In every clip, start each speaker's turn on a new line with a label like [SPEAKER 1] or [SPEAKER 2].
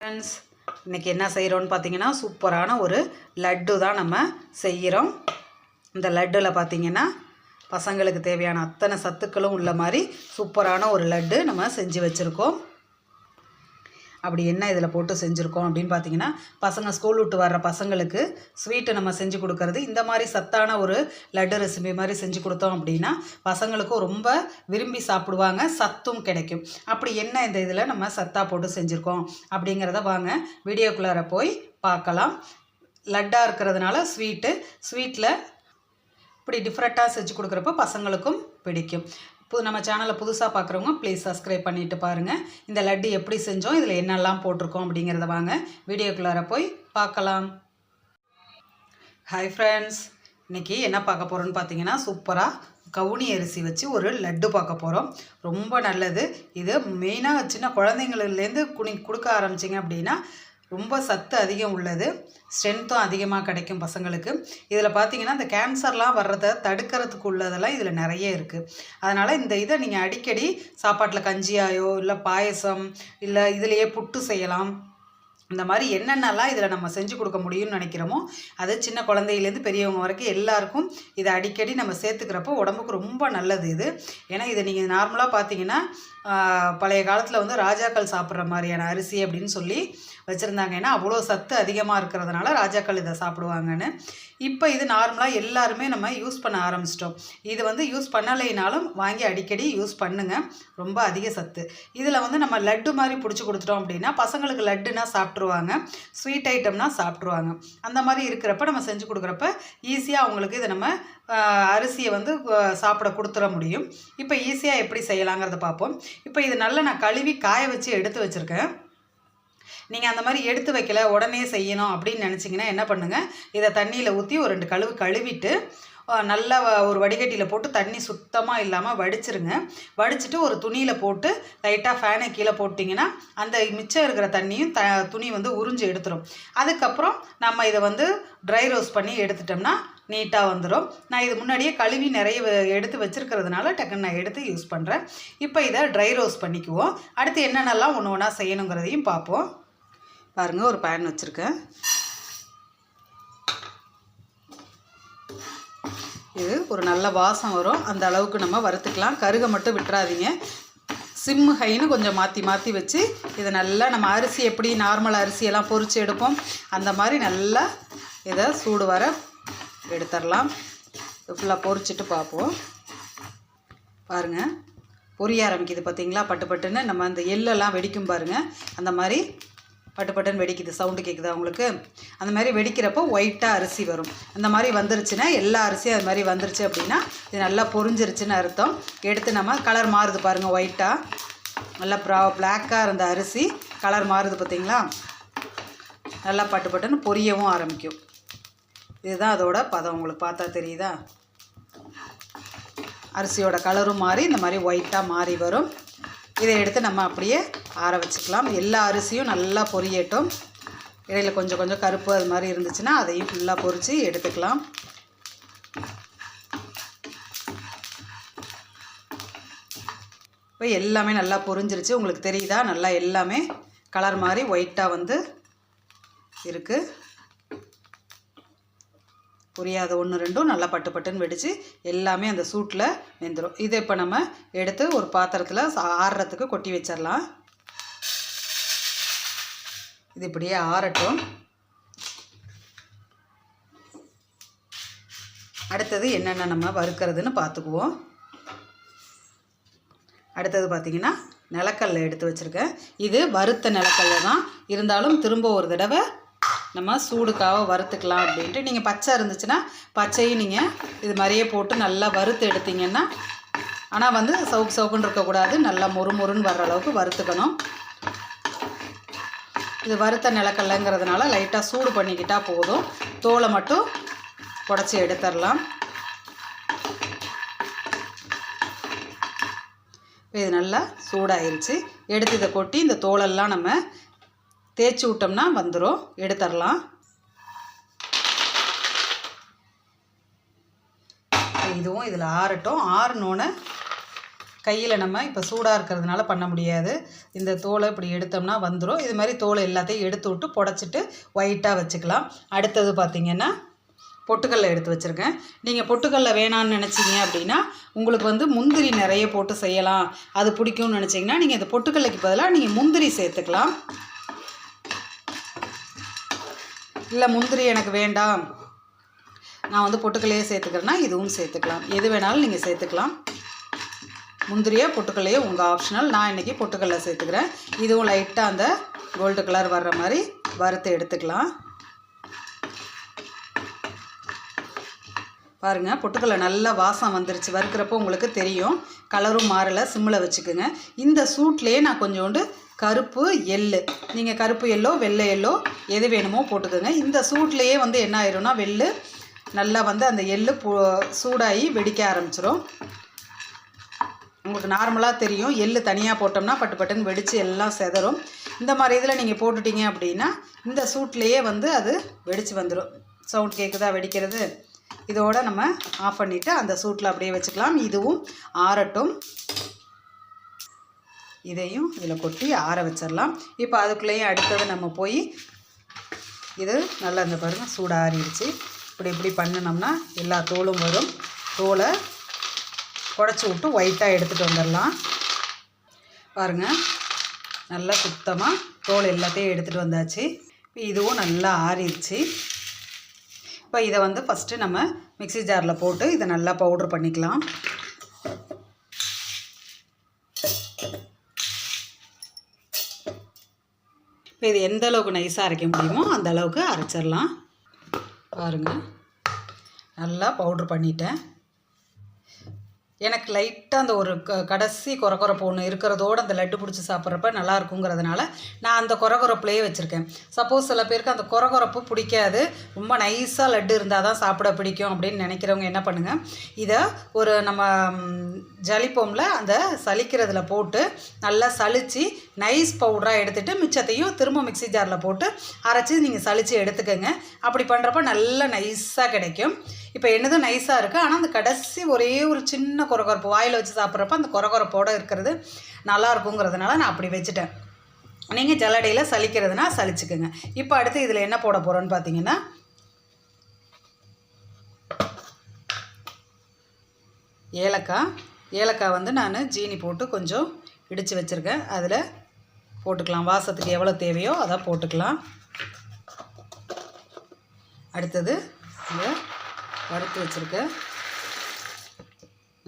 [SPEAKER 1] Friends இன்றைக்கி என்ன செய்கிறோன்னு பார்த்தீங்கன்னா சூப்பரான ஒரு லட்டு தான் நம்ம செய்கிறோம் இந்த லட்டில் பார்த்தீங்கன்னா பசங்களுக்கு தேவையான அத்தனை சத்துக்களும் உள்ள மாதிரி சூப்பரான ஒரு லட்டு நம்ம செஞ்சு வச்சுருக்கோம். அப்படி என்ன இதில் போட்டு செஞ்சுருக்கோம் அப்படின்னு பார்த்தீங்கன்னா பசங்க ஸ்கூல் விட்டு வர்ற பசங்களுக்கு ஸ்வீட்டை நம்ம செஞ்சு கொடுக்கறது. இந்த மாதிரி சத்தான ஒரு லட்டு ரெசிபி மாதிரி செஞ்சு கொடுத்தோம் அப்படின்னா பசங்களுக்கும் ரொம்ப விரும்பி சாப்பிடுவாங்க சத்தும் கிடைக்கும். அப்படி என்ன இந்த இதில் நம்ம சத்தாக போட்டு செஞ்சுருக்கோம் அப்படிங்கிறத வாங்க வீடியோக்குள்ளார போய் பார்க்கலாம். லட்டாக இருக்கிறதுனால ஸ்வீட்டு ஸ்வீட்டில் இப்படி டிஃப்ரெண்ட்டாக செஞ்சு கொடுக்குறப்ப பசங்களுக்கும் பிடிக்கும். புது நம்ம சேனலை புதுசாக பார்க்குறவங்க ப்ளீஸ் சப்ஸ்கிரைப் பண்ணிவிட்டு பாருங்கள் இந்த லட்டு எப்படி செஞ்சோம் இதில் என்னெல்லாம் போட்டிருக்கோம் அப்படிங்கிறத வாங்க. வீடியோக்குள்ளார போய் பார்க்கலாம் ஹாய் ஃப்ரெண்ட்ஸ் இன்றைக்கி என்ன பார்க்க போகிறோன்னு பார்த்தீங்கன்னா சூப்பராக கவுனி அரிசி வச்சு ஒரு லட்டு பார்க்க போகிறோம் ரொம்ப நல்லது. இது மெயினாக சின்ன குழந்தைங்கள்லேருந்து குனி கொடுக்க ஆரம்பிச்சிங்க அப்படின்னா ரொம்ப சத்து அதிகம் உள்ளது. ஸ்ட்ரென்த்தும் அதிகமாக கிடைக்கும் பசங்களுக்கு. இதில் பார்த்தீங்கன்னா இந்த கேன்சர்லாம் வர்றதை தடுக்கிறதுக்கு உள்ளதெல்லாம் இதில் நிறைய இருக்குது அதனால் இந்த இதை நீங்கள் அடிக்கடி சாப்பாட்டில் கஞ்சியாயோ இல்லை பாயசம் இல்லை இதிலையே புட்டு செய்யலாம். இந்த மாதிரி என்னென்னலாம் இதில் நம்ம செஞ்சு கொடுக்க முடியும்னு நினைக்கிறோமோ அது சின்ன குழந்தையிலேருந்து பெரியவங்க வரைக்கும் எல்லாருக்கும் இதை அடிக்கடி நம்ம சேர்த்துக்கிறப்போ உடம்புக்கு ரொம்ப நல்லது இது. ஏன்னா இதை நீங்கள் நார்மலாக பார்த்தீங்கன்னா பழைய காலத்தில் வந்து ராஜாக்கள் சாப்பிட்ற மாதிரியான அரிசி அப்படின்னு சொல்லி வச்சுருந்தாங்க. ஏன்னா அவ்வளோ சத்து அதிகமாக இருக்கிறதுனால ராஜாக்கள் இதை சாப்பிடுவாங்கன்னு. இப்போ இது நார்மலாக எல்லாருமே நம்ம யூஸ் பண்ண ஆரம்பிச்சிட்டோம். இது வந்து யூஸ் பண்ணலைனாலும் வாங்கி அடிக்கடி யூஸ் பண்ணுங்கள் ரொம்ப அதிக சத்து. இதில் வந்து நம்ம லட்டு மாதிரி பிடிச்சி கொடுத்துட்டோம் அப்படின்னா பசங்களுக்கு லட்டுனா சாப்பிட்ருவாங்க ஸ்வீட் ஐட்டம்னா சாப்பிட்ருவாங்க அந்த மாதிரி இருக்கிறப்ப நம்ம செஞ்சு கொடுக்குறப்ப ஈஸியாக அவங்களுக்கு இதை நம்ம அரிசியை வந்து சாப்பிட கொடுத்துட முடியும். இப்போ ஈஸியாக எப்படி செய்யலாங்கிறத பார்ப்போம். இப்போ இது நல்லா நான் கழுவி காய வச்சு எடுத்து வச்சுருக்கேன். நீங்கள் அந்த மாதிரி எடுத்து வைக்கல உடனே செய்யணும் அப்படின்னு நினச்சிங்கன்னா என்ன பண்ணுங்கள் இதை தண்ணியில் ஊற்றி ஒரு ரெண்டு கழுவு கழுவிட்டு நல்லா ஒரு வடிகட்டியில் போட்டு தண்ணி சுத்தமாக இல்லாமல் வடிச்சிருங்க. வடிச்சிட்டு ஒரு துணியில் போட்டு லைட்டாக ஃபேனை கீழே போட்டிங்கன்னா அந்த மிச்சம் இருக்கிற தண்ணியும் த துணி வந்து உறிஞ்சு எடுத்துரும். அதுக்கப்புறம் நம்ம இதை வந்து ட்ரை ரோஸ்ட் பண்ணி எடுத்துட்டோம்னா நீட்டாக வந்துடும் நான் இது முன்னாடியே கழுவி நிறைய எடுத்து வச்சுருக்கிறதுனால டக்குன்னு நான் எடுத்து யூஸ் பண்ணுறேன் இப்போ இதை ட்ரை ரோஸ்ட் பண்ணிக்குவோம். அடுத்து என்னென்னலாம் ஒன்று ஒன்றா செய்யணுங்கிறதையும் பார்ப்போம். பாருங்கள் ஒரு பேன் வச்சுருக்கேன். இது ஒரு நல்ல வாசம் வரும். அந்த அளவுக்கு நம்ம வறுத்துக்கலாம். கருகை மட்டும் விட்டுறாதீங்க. சிம்மு ஹைன்னு கொஞ்சம் மாற்றி மாற்றி வச்சு இதை நல்லா நம்ம அரிசி எப்படி நார்மல் அரிசியெல்லாம் பொறிச்சு எடுப்போம். அந்த மாதிரி நல்லா இதை சூடு வர எடுத்துடலாம் ஃபுல்லாக பொறிச்சிட்டு பார்ப்போம். பாருங்கள் பொரிய ஆரம்பிக்குது பார்த்தீங்களா பட்டு பட்டுன்னு நம்ம அந்த எள்ளெல்லாம் வெடிக்கும் பாருங்கள் அந்த மாதிரி பட்டு பட்டுன்னு வெடிக்குது. சவுண்டு கேட்குதா உங்களுக்கு? அந்த மாதிரி வெடிக்கிறப்போ ஒயிட்டாக அரிசி வரும். அந்த மாதிரி வந்துருச்சுன்னா எல்லா அரிசியும் அது மாதிரி வந்துருச்சு அப்படின்னா இது நல்லா பொறிஞ்சிருச்சுன்னு அர்த்தம். எடுத்து நம்ம கலர் மாறுது பாருங்கள் ஒயிட்டாக நல்லா ப்ரா பிளாக்காக இருந்த அரிசி கலர் மாறுது பார்த்திங்களா நல்லா பட்டு பட்டுன்னு பொரியவும் ஆரம்பிக்கும். இதுதான் அதோட பதம். உங்களுக்கு பார்த்தா தெரியுதா? அரிசியோட கலரும் மாறி இந்த மாதிரி ஒயிட்டாக மாறி வரும். இதை எடுத்து நம்ம அப்படியே ஆற வச்சுக்கலாம். எல்லா அரிசியும் நல்லா பொரியட்டும். இடையில் கொஞ்சம் கொஞ்சம் கருப்பு அது மாதிரி இருந்துச்சுன்னா அதையும் ஃபுல்லாக பொரித்து எடுத்துக்கலாம். இப்போ எல்லாமே நல்லா பொரிஞ்சிருச்சு. உங்களுக்கு தெரியுதா? நல்லா எல்லாமே கலர் மாதிரி ஒயிட்டாக வந்து இருக்குது புரியாத ஒன்று ரெண்டும் நல்லா பட்டு பட்டுன்னு வெடித்து எல்லாமே அந்த சூட்டில் வெந்துடும் இதை இப்போ நம்ம எடுத்து ஒரு பாத்திரத்தில் ஆறுறதுக்கு கொட்டி வச்சிடலாம் இது இப்படியே ஆறட்டும். அடுத்தது என்னென்ன நம்ம வறுக்கிறதுன்னு பார்த்துக்குவோம் அடுத்தது பார்த்திங்கன்னா நிலக்கல்ல எடுத்து வச்சுருக்கேன். இது வறுத்த நிலக்கல்ல தான். இருந்தாலும் திரும்ப ஒரு தடவை நம்ம சூடுக்காக வறுத்துக்கலாம் அப்படின்ட்டு. நீங்கள் பச்சை இருந்துச்சுன்னா பச்சையும் நீங்கள் இது மாதிரியே போட்டு நல்லா வறுத்து எடுத்தீங்கன்னா ஆனால் வந்து சவுக்கு சவுக்குன்னு இருக்கக்கூடாது. நல்லா மொறு மொறுன்னு வர்ற அளவுக்கு வறுத்துக்கணும். இது வறுத்த நிலக்கல்லங்கிறதுனால லைட்டாக சூடு பண்ணிக்கிட்டால் போதும். தோலை மட்டும் உடச்சி எடுத்துடலாம். இது நல்லா சூடாயிருச்சு. எடுத்து இதை கொட்டி இந்த தோலெல்லாம் நம்ம தேய்ச்சி விட்டோம்னா வந்துடும் எடுத்துடலாம். இதுவும் இதில் ஆறட்டும். ஆறுனோன்னு கையில் நம்ம இப்போ சூடாக இருக்கிறதுனால பண்ண முடியாது. இந்த தோலை இப்படி எடுத்தோம்னா வந்துடும் இது மாதிரி தோலை எல்லாத்தையும் எடுத்து விட்டு புடச்சிட்டு ஒயிட்டாக வச்சுக்கலாம். அடுத்தது பார்த்திங்கன்னா பொட்டுக்கல்ல எடுத்து வச்சுருக்கேன். நீங்கள் பொட்டுக்கல்ல வேணான்னு நினச்சிங்க அப்படின்னா உங்களுக்கு வந்து முந்திரி நிறைய போட்டு செய்யலாம். அது பிடிக்கும்னு நினச்சிங்கன்னா நீங்கள் இந்த பொட்டுக்கல்லைக்கு பதிலாக நீங்கள் முந்திரி சேர்த்துக்கலாம். இல்லை முந்திரி எனக்கு வேண்டாம். நான் வந்து பொட்டுக்கல்லையே சேர்த்துக்கிறேன்னா இதுவும் சேர்த்துக்கலாம். எது வேணாலும் நீங்கள் சேர்த்துக்கலாம். முந்திரியோ பொட்டுக்கல்லையே உங்கள் ஆப்ஷனல் நான் இன்றைக்கி பொட்டுக்கல்ல சேர்த்துக்கிறேன். இதுவும் லைட்டாக அந்த கோல்டு கலர் வர்ற மாதிரி வறுத்து எடுத்துக்கலாம். பாருங்கள் பொட்டுக்கல்ல நல்லா வாசம் வந்துருச்சு. வறுக்கிறப்போ உங்களுக்கு தெரியும். கலரும் மாறலை. சிம்மில் வச்சுக்கோங்க. இந்த சூட்லேயே நான் கொஞ்சோண்டு கருப்பு எள்ளு. நீங்கள் கருப்பு எல்லோ வெள்ளை எல்லோ எது வேணுமோ போட்டுக்கோங்க. இந்த சூட்லேயே வந்து என்ன ஆயிரும்னா வெள்ளு நல்லா வந்து அந்த எள்ளு சூடாகி வெடிக்க ஆரம்பிச்சிடும் உங்களுக்கு நார்மலாக தெரியும். எள்ளு தனியாக போட்டோம்னா பட்டு பட்டுன்னு வெடித்து எல்லாம் செதறும். இந்த மாதிரி இதில் நீங்கள் போட்டுட்டீங்க அப்படின்னா இந்த சூட்லேயே வந்து அது வெடித்து வந்துடும் சவுண்ட் கேட்குதா வெடிக்கிறது. இதோட நம்ம ஆஃப் பண்ணிவிட்டு அந்த சூட்டில் அப்படியே வச்சுக்கலாம். இதுவும் ஆறட்டும். இதையும் இதில் கொட்டி ஆற வச்சிடலாம். இப்போ அதுக்குள்ளேயும் அடுத்தது நம்ம போய் இது நல்லா இந்த பாருங்கள் சூடாறிடுச்சு. இப்படி இப்படி பண்ணினோம்னா எல்லா தோலும் வரும். தோலை குடச்சி விட்டு ஒயிட்டாக எடுத்துகிட்டு வந்துடலாம். பாருங்கள் நல்லா சுத்தமாக தோல் எல்லாத்தையும் எடுத்துகிட்டு வந்தாச்சு. இப்போ இதுவும் நல்லா ஆறிடுச்சு. இப்போ இதை வந்து ஃபஸ்ட்டு நம்ம மிக்ஸி ஜாரில் போட்டு இதை நல்லா பவுட்ரு பண்ணிக்கலாம். இப்போ இது எந்த அளவுக்கு நைஸாக அரைக்க முடியுமோ அந்த அளவுக்கு அரைச்சிடலாம். பாருங்கள் நல்லா பவுட்ரு பண்ணிட்டேன். எனக்கு லைட்டாக அந்த ஒரு க கடைசி குறக்குறப்பு ஒன்று இருக்கிறதோட அந்த லட்டு பிடிச்சி சாப்பிட்றப்ப நல்லா இருக்குங்கிறதுனால நான் அந்த கொரகொரப்புலேயே வச்சுருக்கேன். சப்போஸ் சில பேருக்கு அந்த கொரகொரப்பு பிடிக்காது. ரொம்ப நைஸாக லட்டு இருந்தால் தான் சாப்பிட பிடிக்கும் அப்படின்னு நினைக்கிறவங்க என்ன பண்ணுங்கள் இதை ஒரு நம்ம ம், ஜலிப்போமில் அந்த சலிக்கிறதுல போட்டு நல்லா சலித்து நைஸ் பவுடராக எடுத்துகிட்டு மிச்சத்தையும் திரும்ப மிக்ஸி ஜாரில் போட்டு அரைச்சி நீங்கள் சலித்து எடுத்துக்கோங்க. அப்படி பண்ணுறப்ப நல்லா நைஸாக கிடைக்கும். இப்போ என்னது நைஸாக இருக்குது ஆனால் அந்த கடைசி ஒரே ஒரு சின்ன குறகுறப்பு வாயில் வச்சு சாப்பிட்றப்ப அந்த கொரகொரப்போடு இருக்கிறது நல்லா இருக்குங்கிறதுனால நான் அப்படி வச்சுட்டேன். நீங்கள் ஜல்லடையில் சலிக்கிறதுனா சலிச்சுக்குங்க இப்போ அடுத்து இதில் என்ன போட போகிறோன்னு பார்த்தீங்கன்னா ஏலக்காய். ஏலக்காய் வந்து நான் ஜீனி போட்டு கொஞ்சம் இடித்து வச்சுருக்கேன். அதில் போட்டுக்கலாம். வாசத்துக்கு எவ்வளோ தேவையோ அதை போட்டுக்கலாம். அடுத்தது இதை வறுத்து வச்சுருக்க.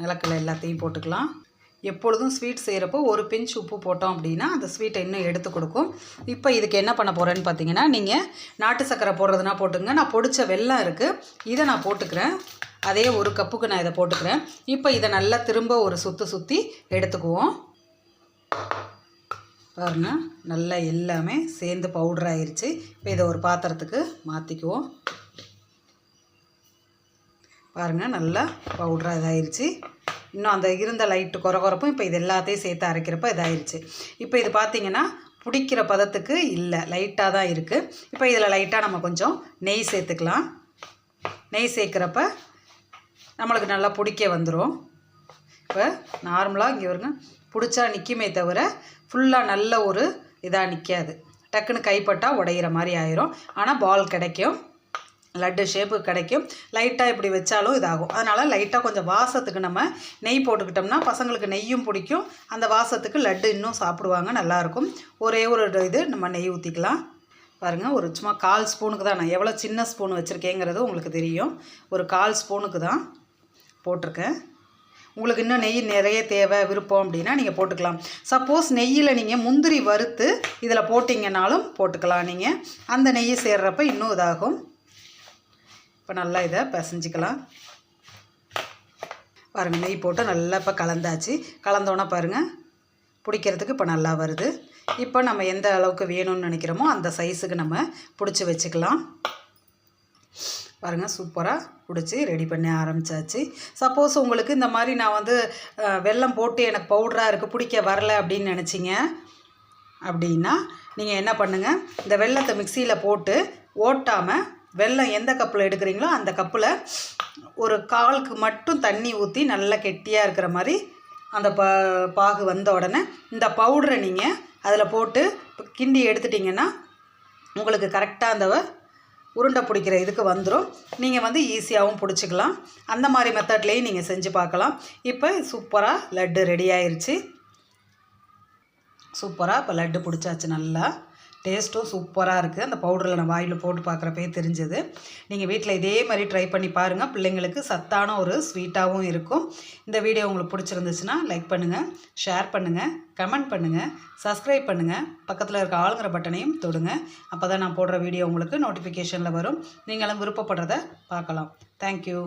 [SPEAKER 1] நிலக்கடலை எல்லாத்தையும் போட்டுக்கலாம். எப்பொழுதும் ஸ்வீட் செய்கிறப்போ ஒரு பிஞ்ச் உப்பு போட்டோம் அப்படின்னா அந்த ஸ்வீட்டை இன்னும் எடுத்து கொடுக்கும். இப்போ இதுக்கு என்ன பண்ண போகிறேன்னு பார்த்தீங்கன்னா நீங்கள் நாட்டு சக்கரை போடுறதுனா போட்டுங்க நான் பொடிச்ச வெல்லம் இருக்குது இதை நான் போட்டுக்கிறேன். அதே ஒரு கப்புக்கு நான் இதை போட்டுக்கிறேன். இப்போ இதை நல்லா திரும்ப ஒரு சுற்று சுற்றி எடுத்துக்குவோம். பாருங்க நல்லா எல்லாமே சேர்ந்து பவுடர் ஆயிடுச்சு இப்போ இதை ஒரு பாத்திரத்துக்கு மாற்றிக்குவோம் பாருங்கள் நல்லா பவுடராக இதாயிருச்சு. இன்னும் அந்த இருந்த லைட்டு குறகுறப்பும் இப்போ இது எல்லாத்தையும் சேர்த்து அரைக்கிறப்ப இதாயிருச்சு. இப்போ இது பார்த்தீங்கன்னா பிடிக்கிற பதத்துக்கு இல்லை லைட்டாக தான் இருக்குது இப்போ இதில் லைட்டாக நம்ம கொஞ்சம் நெய் சேர்த்துக்கலாம். நெய் சேர்க்குறப்ப நம்மளுக்கு நல்லா பிடிக்க வந்துடும் இப்போ நார்மலாக இங்கே வருங்க பிடிச்சா நிற்குமே தவிர ஃபுல்லாக நல்ல ஒரு இதாக நிற்காது டக்குன்னு கைப்பட்டால் உடையிற மாதிரி ஆயிரும். ஆனால் பால் கிடைக்கும். லட்டு ஷேப்பு கிடைக்கும். லைட்டாக இப்படி வச்சாலும் இதாகும். அதனால் லைட்டாக கொஞ்சம் வாசத்துக்கு நம்ம நெய் போட்டுக்கிட்டோம்னா பசங்களுக்கு நெய்யும் பிடிக்கும். அந்த வாசத்துக்கு லட்டு இன்னும் சாப்பிடுவாங்க நல்லாயிருக்கும் ஒரே ஒரு இது நம்ம நெய் ஊற்றிக்கலாம் பாருங்கள் ஒரு சும்மா கால் ஸ்பூனுக்கு தான் நான் எவ்வளோ சின்ன ஸ்பூன் வச்சுருக்கேங்கிறது உங்களுக்கு தெரியும். ஒரு கால் ஸ்பூனுக்கு தான் போட்டிருக்கேன். உங்களுக்கு இன்னும் நெய் நிறைய தேவை விருப்பம் அப்படின்னா நீங்கள் போட்டுக்கலாம். சப்போஸ் நெய்யில் நீங்கள் முந்திரி வறுத்து இதில் போட்டிங்கனாலும் போட்டுக்கலாம் நீங்கள் அந்த நெய் சேர்றப்ப இன்னும் இதாகும். இப்போ நல்லா இதை பிசைஞ்சிக்கலாம். பாருங்கள் நெய் போட்டு நல்லா இப்போ கலந்தாச்சு. கலந்தோன்னே பாருங்கள் பிடிக்கிறதுக்கு இப்போ நல்லா வருது. இப்போ நம்ம எந்த அளவுக்கு வேணும்னு நினைக்கிறோமோ அந்த சைஸுக்கு நம்ம பிடிச்சி வச்சுக்கலாம். பாருங்கள் சூப்பராக பிடிச்சி ரெடி பண்ண ஆரம்பிச்சாச்சு. சப்போஸ் உங்களுக்கு இந்த மாதிரி நான் வந்து வெள்ளம் வெல்லம் போட்டு எனக்கு பவுடராக இருக்குது பிடிக்க வரல அப்படின்னு நினச்சிங்க அப்படின்னா நீங்கள் என்ன பண்ணுங்கள் இந்த வெல்லத்தை மிக்சியில் போட்டு ஓட்டாமல் வெல்லம் எந்த கப்பில் எடுக்கிறீங்களோ அந்த கப்பில் ஒரு காலுக்கு மட்டும் தண்ணி ஊற்றி நல்லா கெட்டியாக இருக்கிற மாதிரி அந்த ப பாகு வந்த உடனே இந்த பவுடரை நீங்கள் அதில் போட்டு கிண்டி எடுத்துட்டிங்கன்னா உங்களுக்கு கரெக்டாக அந்த உருண்டை பிடிக்கிற இதுக்கு வந்துடும் நீங்கள் வந்து ஈஸியாகவும் பிடிச்சிக்கலாம். அந்த மாதிரி மெத்தட்லேயும் நீங்கள் செஞ்சு பார்க்கலாம். இப்போ சூப்பராக லட்டு ரெடி ஆயிடுச்சு சூப்பராக இப்போ லட்டு பிடிச்சாச்சு நல்லா. டேஸ்ட்டும் சூப்பராக இருக்குது அந்த பவுடரில் நான் வாயில் போட்டு பார்க்குறப்பே தெரிஞ்சது. நீங்கள் வீட்டில் இதே மாதிரி ட்ரை பண்ணி பாருங்கள் பிள்ளைங்களுக்கு சத்தான ஒரு ஸ்வீட்டாகவும் இருக்கும். இந்த வீடியோ உங்களுக்கு பிடிச்சிருந்துச்சுன்னா லைக் பண்ணுங்கள் ஷேர் பண்ணுங்கள் கமெண்ட் பண்ணுங்கள் சப்ஸ்கிரைப் பண்ணுங்கள் பக்கத்தில் இருக்க ஆளுங்கிற பட்டனையும் தொடுங்க. அப்போ தான் நான் போடுற வீடியோ உங்களுக்கு நோட்டிஃபிகேஷனில் வரும். நீங்களும் விருப்பப்படுறத பார்க்கலாம். தேங்க்யூ